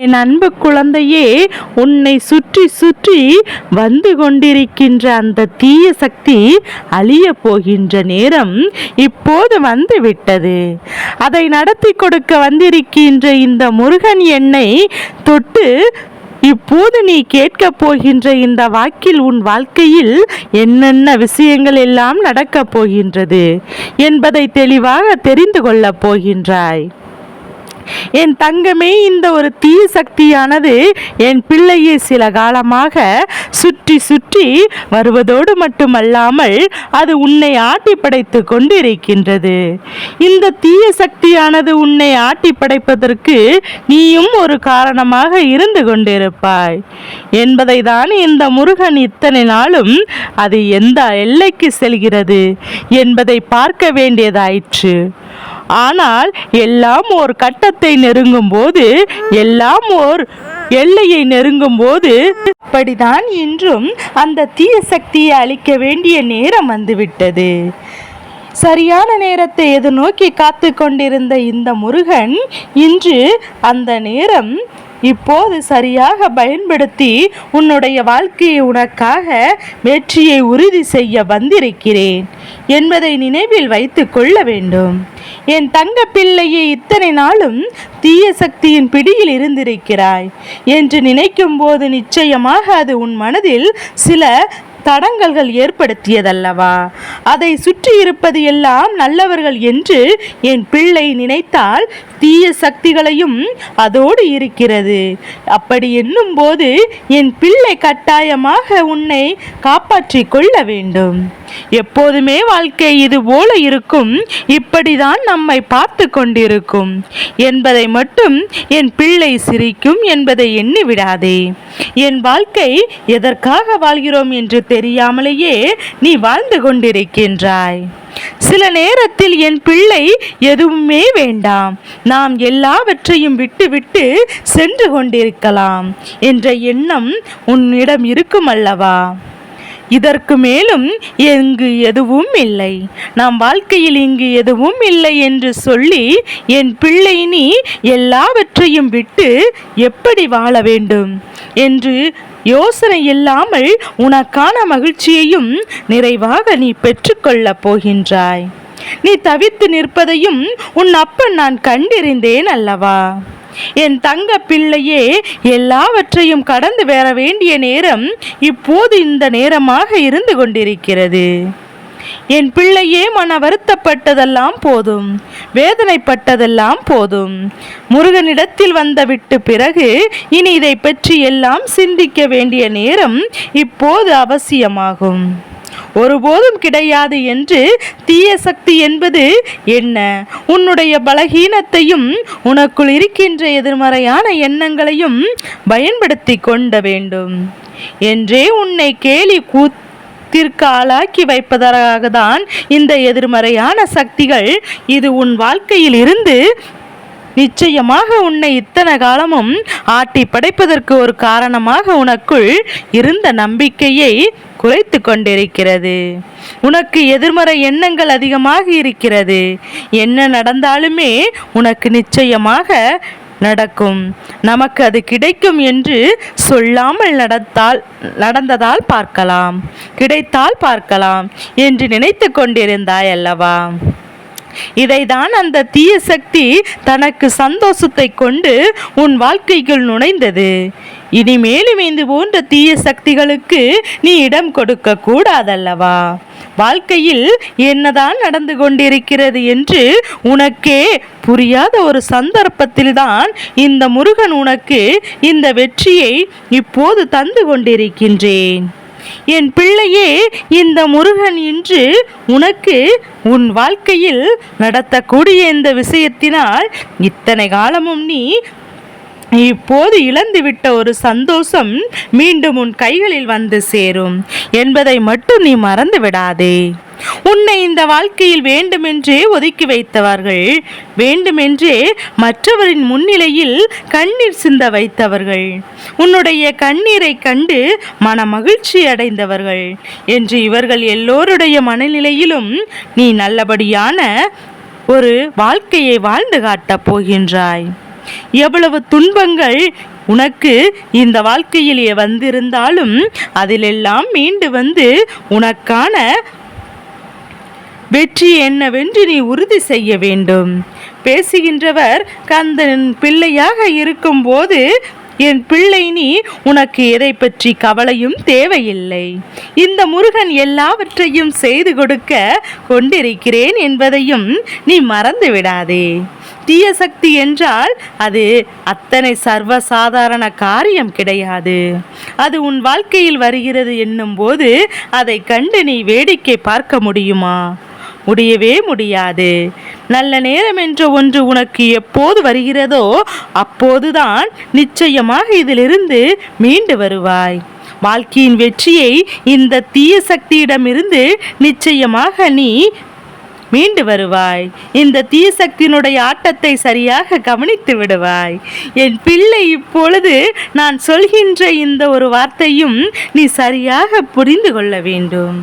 என் அன்பு குழந்தையே உன்னை சுற்றி சுற்றி வந்து கொண்டிருக்கின்ற அந்த தீய சக்தி அழிய போகின்ற நேரம் இப்போது வந்து விட்டது. அதை நடத்தி கொடுக்க வந்திருக்கின்ற இந்த முருகன் என்னை தொட்டு இப்போது நீ கேட்கப் போகின்ற இந்த வாக்கில் உன் வாழ்க்கையில் என்னென்ன விஷயங்கள் எல்லாம் நடக்கப் போகின்றது என்பதை தெளிவாக தெரிந்து கொள்ளப் போகின்றாய். என் தங்கமே இந்த ஒரு தீய சக்தியானது என் பிள்ளையை சில காலமாக சுற்றி சுற்றி வருவதோடு மட்டுமல்லாமல் அது உன்னை ஆட்டி படைத்து கொண்டு இருக்கின்றது இந்த தீய சக்தியானது உன்னை ஆட்டி படைப்பதற்கு நீயும் ஒரு காரணமாக இருந்து கொண்டிருப்பாய். என்பதை தான் இந்த முருகன் இத்தனை நாளும் அது எந்த எல்லைக்கு செல்கிறது என்பதை பார்க்க வேண்டியதாயிற்று. ஆனால் எல்லாம் ஒரு கட்டத்தை நெருங்கும் போது எல்லாம் ஓர் எல்லையை நெருங்கும் போது அப்படிதான் இன்றும் அந்த தீய சக்தியை அளிக்க வேண்டிய நேரம் வந்துவிட்டது. சரியான நேரத்தை எதிர்நோக்கி காத்து கொண்டிருந்த இந்த முருகன் இன்று அந்த நேரம் இப்போது சரியாக பயன்படுத்தி உன்னுடைய வாழ்க்கையை உனக்காக வெற்றியை உறுதி செய்ய வந்திருக்கிறேன் என்பதை நினைவில் வைத்து கொள்ள வேண்டும். என் தங்க பிள்ளையை இத்தனை நாளும் தீய சக்தியின் பிடியில் இருந்திருக்கிறாய். என்று நினைக்கும் போது நிச்சயமாக அது உன் மனதில் சில தடங்கல்கள் ஏற்படுத்தியதல்லவா? அதை சுற்றி இருப்பது எல்லாம் நல்லவர்கள் என்று என் பிள்ளை நினைத்தால் தீய சக்திகளையும் அதோடு இருக்கிறது. அப்படி என்னும் போது என் பிள்ளை கட்டாயமாக உன்னை காப்பாற்றிக் கொள்ள வேண்டும். எப்போதுமே வாழ்க்கை இது போல இருக்கும். இப்படிதான் நம்மை பார்த்து கொண்டிருக்கும். என்பதை மட்டும் என் பிள்ளை சிரிக்கும் என்பதை எண்ணி விடாதே. என் வாழ்க்கை எதற்காக வாழ்கிறோம் என்று தெரியாமலேயே நீ வாழ்ந்து கொண்டிருக்கின்றாய். சில நேரத்தில் என் பிள்ளை எதுவுமே வேண்டாம். நாம் எல்லாவற்றையும் விட்டுவிட்டு சென்று கொண்டிருக்கலாம். என்ற எண்ணம் உன்னிடம் இருக்கும் அல்லவா? இதற்கு மேலும் இங்கு எதுவும் இல்லை. நம் வாழ்க்கையில் இங்கு எதுவும் இல்லை என்று சொல்லி என் பிள்ளை நீ எல்லாவற்றையும் விட்டு எப்படி வாழ வேண்டும்? என்று யோசனை இல்லாமல் உனக்கான மகிழ்ச்சியையும் நிறைவாக நீ பெற்றுக்கொள்ளப் போகின்றாய். நீ தவித்து நிற்பதையும் உன் அப்பன் நான் கண்டிருந்தேன் அல்லவா? என் தங்க பிள்ளையே எல்லாவற்றையும் கடந்து வர வேண்டிய நேரம் இப்போது இந்த நேரமாக இருந்து கொண்டிருக்கிறது. என் பிள்ளையே மன வருத்தப்பட்டதெல்லாம் போதும் வேதனைப்பட்டதெல்லாம் போதும். முருகனிடத்தில் வந்த விட்டு பிறகு இனி இதை பற்றி எல்லாம் சிந்திக்க வேண்டிய நேரம் இப்போது அவசியமாகும். ஒருபோதும் கிடையாது என்று தீய சக்தி என்பது என்ன? உன்னுடைய பலகீனத்தையும் உனக்குள் இருக்கின்ற எதிர்மறையான எண்ணங்களையும் பயன்படுத்தி கொண்ட வேண்டும். என்றே உன்னை கேலி கூத்திற்கு ஆளாக்கி வைப்பதற்காக தான் இந்த எதிர்மறையான சக்திகள் இது உன் வாழ்க்கையில் இருந்து நிச்சயமாக உன்னை இத்தனை காலமும் ஆட்டி படைப்பதற்கு ஒரு காரணமாக உனக்குள் இருந்த நம்பிக்கையை குறைத்து கொண்டிருக்கிறது. உனக்கு எதிர்மறை எண்ணங்கள் அதிகமாக இருக்கிறது. என்ன நடந்தாலுமே உனக்கு நிச்சயமாக நடக்கும். நமக்கு அது கிடைக்கும் என்று சொல்லாமல் நடத்தால் நடந்ததால் பார்க்கலாம். கிடைத்தால் பார்க்கலாம் என்று நினைத்து கொண்டிருந்தாய் அல்லவா இதைதான் அந்த தீய சக்தி தனக்கு சந்தோஷத்தை கொண்டு உன் வாழ்க்கைக்குள் நுழைந்தது. இனிமேலும் இது போன்ற தீய சக்திகளுக்கு நீ இடம் கொடுக்க கூடாதல்லவா? வாழ்க்கையில் என்னதான் நடந்து கொண்டிருக்கிறது என்று உனக்கே புரியாத ஒரு சந்தர்ப்பத்தில்தான் இந்த முருகன் உனக்கு இந்த வெற்றியை இப்போது தந்து கொண்டிருக்கின்றேன். என் பிள்ளையே இந்த முருகன் இன்று உனக்கு உன் வாழ்க்கையில் நடத்தக்கூடிய இந்த விஷயத்தினால் இத்தனை காலமும் நீ இப்போது இழந்துவிட்ட ஒரு சந்தோஷம் மீண்டும் உன் கைகளில் வந்து சேரும். என்பதை மட்டும் நீ மறந்து விடாதே உன்னை இந்த வாழ்க்கையில் வேண்டுமென்றே ஒதுக்கி வைத்தவர்கள் வேண்டுமென்றே மற்றவரின் முன்னிலையில் கண்ணீர் சிந்த வைத்தவர்கள் உன்னுடைய கண்ணீரை கண்டு மன மகிழ்ச்சி அடைந்தவர்கள் என்று இவர்கள் எல்லோருடைய மனநிலையிலும் நீ நல்லபடியான ஒரு வாழ்க்கையை வாழ்ந்து காட்டப் போகின்றாய். எவ்வளவு துன்பங்கள் உனக்கு இந்த வாழ்க்கையிலே வந்திருந்தாலும் அதிலெல்லாம் மீண்டு வந்து உனக்கான வெற்றி என்னவென்று நீ உறுதி செய்ய வேண்டும். பேசுகின்றவர் கந்தன் பிள்ளையாக இருக்கும்போது என் பிள்ளை நீ உனக்கு எதை பற்றி கவலையும் தேவையில்லை. இந்த முருகன் எல்லாவற்றையும் செய்து கொடுக்க கொண்டிருக்கிறேன் என்பதையும் நீ மறந்து விடாதே. தீய சக்தி என்றால் அது அத்தனை சர்வசாதாரண காரியம் கிடையாது. அது உன் வாழ்க்கையில் வருகிறது என்னும்போது அதை கண்டு நீ வேடிக்கை பார்க்க முடியுமா? முடியவே முடியாது. நல்ல நேரம் என்ற ஒன்று உனக்கு எப்போது வருகிறதோ அப்போதுதான் நிச்சயமாக இதிலிருந்து மீண்டு வருவாய். வாழ்க்கையின் வெற்றியை இந்த தீய சக்தியிடமிருந்து நிச்சயமாக நீ மீண்டு வருவாய். இந்த தீசக்தியினுடைய ஆட்டத்தை சரியாக கவனித்து விடுவாய். என் பிள்ளை இப்பொழுது நான் சொல்கின்ற இந்த ஒரு வார்த்தையும் நீ சரியாக புரிந்து கொள்ள வேண்டும்.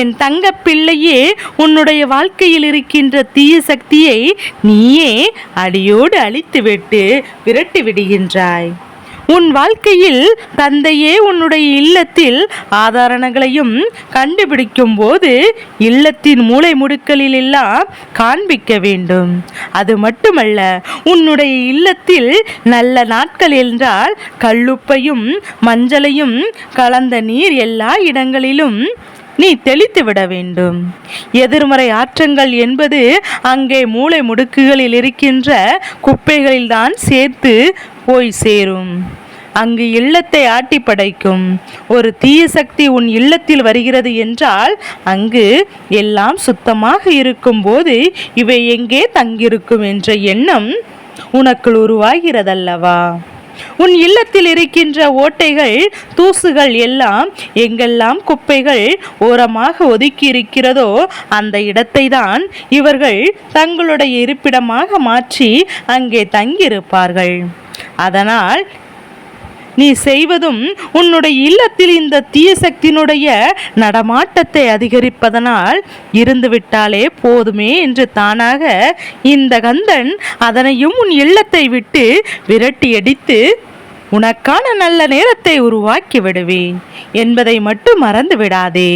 என் தங்க பிள்ளையே உன்னுடைய வாழ்க்கையில் இருக்கின்ற தீய சக்தியை நீயே அடியோடு அழித்துவிட்டு விரட்டி விடுகின்றாய். உன் வாழ்க்கையில் தந்தையே உன்னுடைய இல்லத்தில் ஆதாரணங்களையும் கண்டுபிடிக்கும் போது இல்லத்தின் மூளை முடுக்களில் எல்லாம் காண்பிக்க வேண்டும். அது மட்டுமல்ல உன்னுடைய இல்லத்தில் நல்ல நாட்கள் என்றால் கல்லுப்பையும் மஞ்சளையும் கலந்த நீர் எல்லா இடங்களிலும் நீ தெளித்து விட வேண்டும். எதிர்மறை ஆற்றங்கள் என்பது அங்கே மூளை முடுக்குகளில் இருக்கின்ற குப்பைகளில்தான் சேர்த்து போய் சேரும். அங்கு இல்லத்தை ஆட்டி படைக்கும். ஒரு தீய சக்தி உன் இல்லத்தில் வருகிறது என்றால் அங்கு எல்லாம் சுத்தமாக இருக்கும்போது இவை எங்கே தங்கியிருக்கும் என்ற எண்ணம் உனக்குள் உருவாகிறதல்லவா? உன் இல்லத்தில் இருக்கின்ற ஓட்டைகள் தூசுகள் எல்லாம் எங்கெல்லாம் குப்பைகள் ஓரமாக ஒதுக்கி இருக்கிறதோ அந்த இடத்தை தான் இவர்கள் தங்களுடைய இருப்பிடமாக மாற்றி அங்கே தங்கியிருப்பார்கள். அதனால் நீ செய்வதும் உன்னுடைய இல்லத்தில் இந்த தீய சக்தியினுடைய நடமாட்டத்தை அதிகரிப்பதனால் இருந்துவிட்டாலே போதுமே என்று தானாக இந்த கந்தன் அதனையும் உன் இல்லத்தை விட்டு விரட்டி அடித்து உனக்கான நல்ல நேரத்தை உருவாக்கி விடுவேன் என்பதை மட்டும் மறந்து விடாதே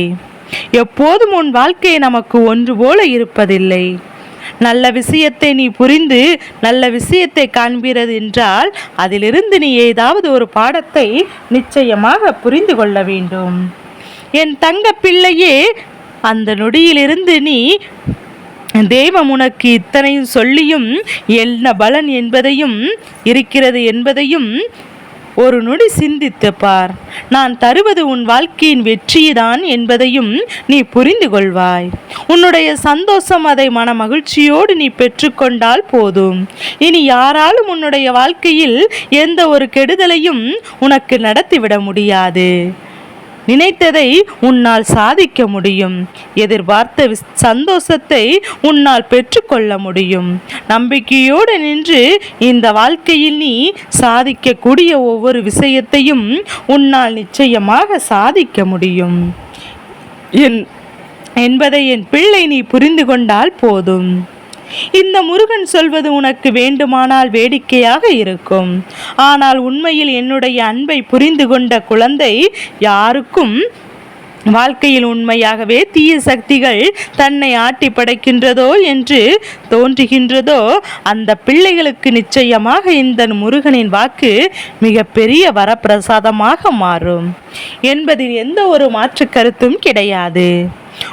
எப்போதும் உன் வாழ்க்கை நமக்கு ஒன்று போல இருப்பதில்லை. நல்ல விஷயத்தை நீ புரிந்து நல்ல விஷயத்தை காண்கிறது என்றால் அதிலிருந்து நீ ஏதாவது ஒரு பாடத்தை நிச்சயமாக புரிந்து கொள்ள வேண்டும். என் தங்க பிள்ளையே அந்த நொடியிலிருந்து நீ தெய்வம் உனக்கு இத்தனையும் சொல்லியும் என்ன பலன் என்பதையும் இருக்கிறது என்பதையும் ஒரு நொடி சிந்தித்து பார். நான் தருவது உன் வாழ்க்கையின் வெற்றிதான் என்பதையும் நீ புரிந்து கொள்வாய். உன்னுடைய சந்தோஷம் அதை மன மகிழ்ச்சியோடு நீ பெற்றுக்கொண்டால் போதும். இனி யாராலும் உன்னுடைய வாழ்க்கையில் எந்த ஒரு கெடுதலையும் உனக்கு நடத்திவிட முடியாது. நினைத்ததை உன்னால் சாதிக்க முடியும். எதிர்பார்த்த சந்தோஷத்தை உன்னால் பெற்றுக்கொள்ள முடியும். நம்பிக்கையோடு நின்று இந்த வாழ்க்கையில் நீ சாதிக்கக்கூடிய ஒவ்வொரு விஷயத்தையும் உன்னால் நிச்சயமாக சாதிக்க முடியும். என் என்பதை என் பிள்ளை நீ புரிந்து கொண்டால் போதும். இந்த முருகன் சொல்வது உனக்கு வேண்டுமானால் வேடிக்கையாக இருக்கும். ஆனால் உண்மையில் என்னுடைய அன்பை புரிந்து கொண்ட குழந்தை யாருக்கும் வாழ்க்கையில் உண்மையாகவே தீய சக்திகள் தன்னை ஆட்டி படைக்கின்றதோ என்று தோன்றுகின்றதோ அந்த பிள்ளைகளுக்கு நிச்சயமாக இந்த முருகனின் வாக்கு மிகப்பெரிய வரப்பிரசாதமாக மாறும். என்பதில் எந்த ஒரு மாற்று கருத்தும் கிடையாது.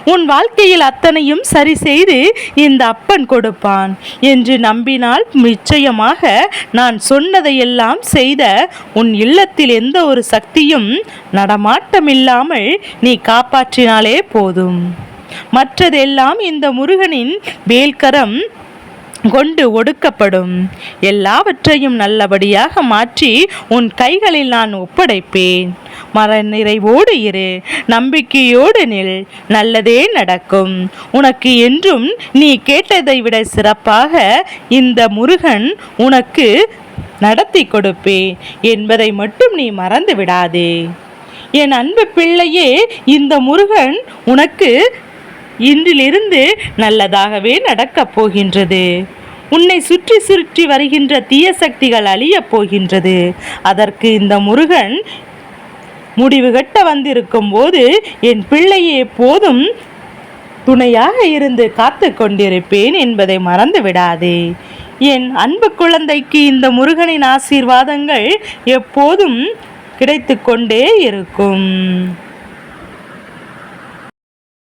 உன் வாழ்க்கையில் அத்தனையும் சரி செய்து இந்த அப்பன் கொடுப்பான் என்று நம்பினால் நிச்சயமாக நான் சொன்னதையெல்லாம் செய்த உன் இல்லத்தில் எந்த ஒரு சக்தியும் நடமாட்டமில்லாமல் நீ காப்பாற்றினாலே போதும். மற்றதெல்லாம் இந்த முருகனின் வேல்கரம் கொண்டு ஒடுக்கப்படும். எல்லாவற்றையும் நல்லபடியாக மாற்றி உன் கைகளில் நான் ஒப்படைப்பேன். மர நிறைவோடு இரு நம்பிக்கையோடு நில் நல்லதே நடக்கும். உனக்கு என்றும் நீ கேட்டதை விட சிறப்பாக இந்த முருகன் உனக்கு நடத்தி கொடுப்பேன் என்பதை மட்டும் நீ மறந்து விடாதே. என் அன்பு பிள்ளையே இந்த முருகன் உனக்கு இன்றிலிருந்து நல்லதாகவே நடக்கப் போகின்றது. உன்னை சுற்றி சுற்றி வருகின்ற தீய சக்திகள் அழியப் போகின்றது. அதற்கு இந்த முருகன் முடிவு கட்ட வந்திருக்கும் போது என் பிள்ளையை எப்போதும் துணையாக இருந்து காத்து கொண்டிருப்பேன் என்பதை மறந்து விடாதே. என் அன்பு குழந்தைக்கு இந்த முருகனின் ஆசீர்வாதங்கள் எப்போதும் கிடைத்து கொண்டே இருக்கும்.